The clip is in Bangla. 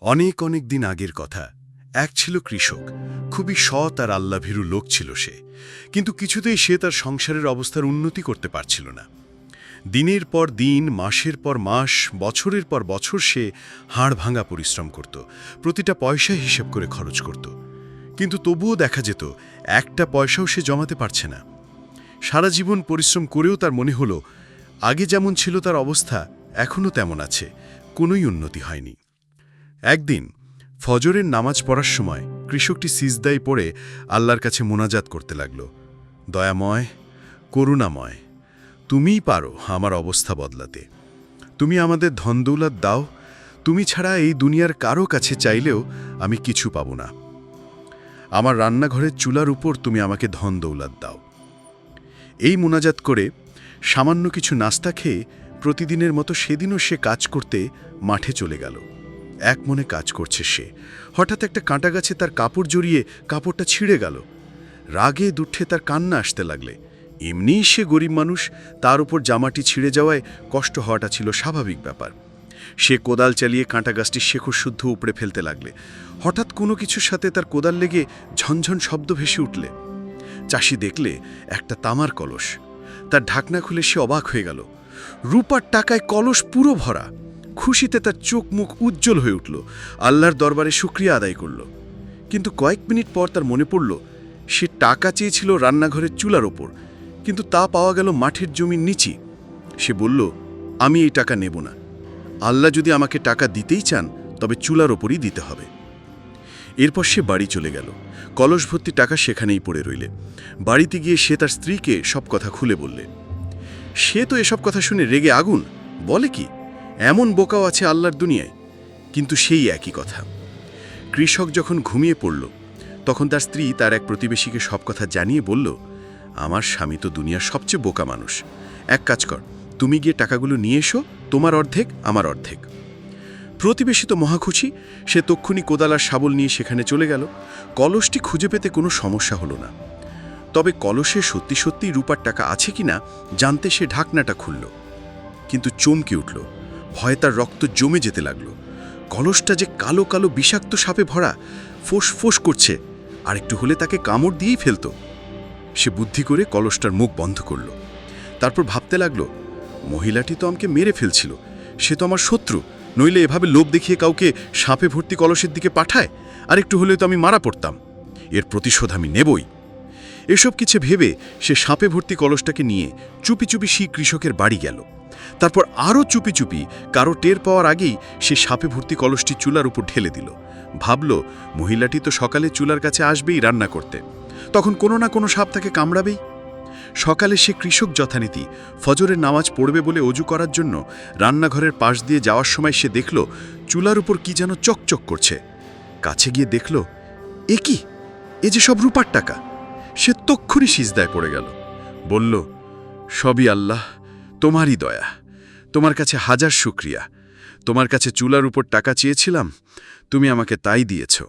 অনেক অনেক দিন আগের কথা। এক ছিল কৃষক। খুবই সৎ আর আল্লাভীরু লোক ছিল সে। কিন্তু কিছুতেই সে তার সংসারের অবস্থার উন্নতি করতে পারছিল না। দিনের পর দিন, মাসের পর মাস, বছরের পর বছর সে হাড় ভাঙা পরিশ্রম করত, প্রতিটা পয়সা হিসেব করে খরচ করত। কিন্তু তবুও দেখা যেত, একটা পয়সাও সে জমাতে পারছে না। সারা জীবন পরিশ্রম করেও তার মনে হলো, আগে যেমন ছিল তার অবস্থা, এখনও তেমন আছে, কোনোই উন্নতি হয়নি। একদিন, ফজরের নামাজ পড়ার সময় কৃষকটি সিজদায় পড়ে আল্লাহর কাছে মোনাজাত করতে লাগল। দয়াময়, করুণাময়, তুমিই পারো আমার অবস্থা বদলাতে। তুমি আমাদের ধনদৌলত দাও, তুমি ছাড়া এই দুনিয়ার কারও কাছে চাইলেও আমি কিছু পাব না। আমার রান্নাঘরের চুলার উপর তুমি আমাকে ধন দৌলত দাও। এই মোনাজাত করে সামান্য কিছু নাস্তা খেয়ে প্রতিদিনের মতো সেদিনও সে কাজ করতে মাঠে চলে গেল। এক মনে কাজ করছে সে। হঠাৎ একটা কাঁটা গাছে তার কাপড় জড়িয়ে কাপড়টা ছিঁড়ে গেল। রাগে দুঃখে তার কান্না আসতে লাগলে। এমনিই সে গরিব মানুষ, তার উপর জামাটি ছিঁড়ে যাওয়ায় কষ্ট হওয়াটা ছিল স্বাভাবিক ব্যাপার। সে কোদাল চালিয়ে কাঁটা গাছটি শেখর শুদ্ধ উপড়ে ফেলতে লাগলে। হঠাৎ কোনো কিছুর সাথে তার কোদাল লেগে ঝনঝন শব্দ ভেসে উঠলে। চাষি দেখলে একটা তামার কলস। তার ঢাকনা খুলে সে অবাক হয়ে গেল। রূপার টাকায় কলস পুরো ভরা। খুশিতে তার চোখ মুখ উজ্জ্বল হয়ে উঠল। আল্লাহর দরবারে শুক্রিয়া আদায় করল। কিন্তু কয়েক মিনিট পর তার মনে পড়ল, সে টাকা চেয়েছিল রান্নাঘরের চুলার ওপর, কিন্তু তা পাওয়া গেল মাঠের জমির নিচে। সে বলল, আমি এই টাকা নেব না। আল্লাহ যদি আমাকে টাকা দিতেই চান, তবে চুলার ওপরই দিতে হবে। এরপর সে বাড়ি চলে গেল। কলস ভর্তি টাকা সেখানেই পড়ে রইলে। বাড়িতে গিয়ে সে তার স্ত্রীকে সব কথা খুলে বললে, সে তো এসব কথা শুনে রেগে আগুন, বলে কি? এমন বোকাও আছে আল্লাহর দুনিয়ায়, কিন্তু সেই একই কথা। কৃষক যখন ঘুমিয়ে পড়ল, তখন তার স্ত্রী তার এক প্রতিবেশীকে সব কথা জানিয়ে বলল, আমার স্বামী তো দুনিয়ার সবচেয়ে বোকা মানুষ। এক কাজ কর, তুমি গিয়ে টাকাগুলো নিয়ে এসো, তোমার অর্ধেক, আমার অর্ধেক। প্রতিবেশী তো মহাখুশি সে তক্ষুনি কোদাল আর শাবল নিয়ে সেখানে চলে গেল। কলসটি খুঁজে পেতে কোনো সমস্যা হলো না। তবে কলসে সত্যি সত্যি রূপার টাকা আছে কিনা, জানতে সে ঢাকনাটা খুলল। কিন্তু চমকে উঠল। ভয়ে তার রক্ত জমে যেতে লাগল। কলসটা যে কালো কালো বিষাক্ত সাপে ভরা, ফোঁস ফোঁস করছে আর একটু হলে তাকে কামড় দিয়েই ফেলত। সে বুদ্ধি করে কলসটার মুখ বন্ধ করল। তারপর ভাবতে লাগল, মহিলাটি তো আমাকে মেরে ফেলছিল, সে তো আমার শত্রু, নইলে এভাবে লোভ দেখিয়ে কাউকে সাপে ভর্তি কলসের দিকে পাঠায়? আর একটু হলে তো আমি মারা পড়তাম, এর প্রতিশোধ আমি নেবই। এসব কিছু ভেবে সে সাপে ভর্তি কলসটাকে নিয়ে চুপি চুপি সেই কৃষকের বাড়ি গেল। তারপর আরও চুপি চুপি কারও টের পাওয়ার আগেই সে সাপে ভর্তি কলসটি চুলার উপর ঢেলে দিল। ভাবল, মহিলাটি তো সকালে চুলার কাছে আসবেই রান্না করতে। তখন কোনো না কোনো সাপ তাকে কামড়াবেই। সকালে সে কৃষক যথানীতি ফজরের নামাজ পড়বে বলে অজু করার জন্য রান্নাঘরের পাশ দিয়ে যাওয়ার সময় সে দেখল, চুলার উপর কি যেন চকচক করছে। কাছে গিয়ে দেখল, এ কি? এ যে সব রূপার টাকা। সে তক্ষুনি সিজদায় পড়ে গেল। বলল, সবই আল্লাহ। তোমারই দয়া। তোমার কাছে হাজার শুক্রিয়া। তোমার কাছে চুলার উপর টাকা চেয়েছিলাম, তুমি আমাকে তাই দিয়েছ।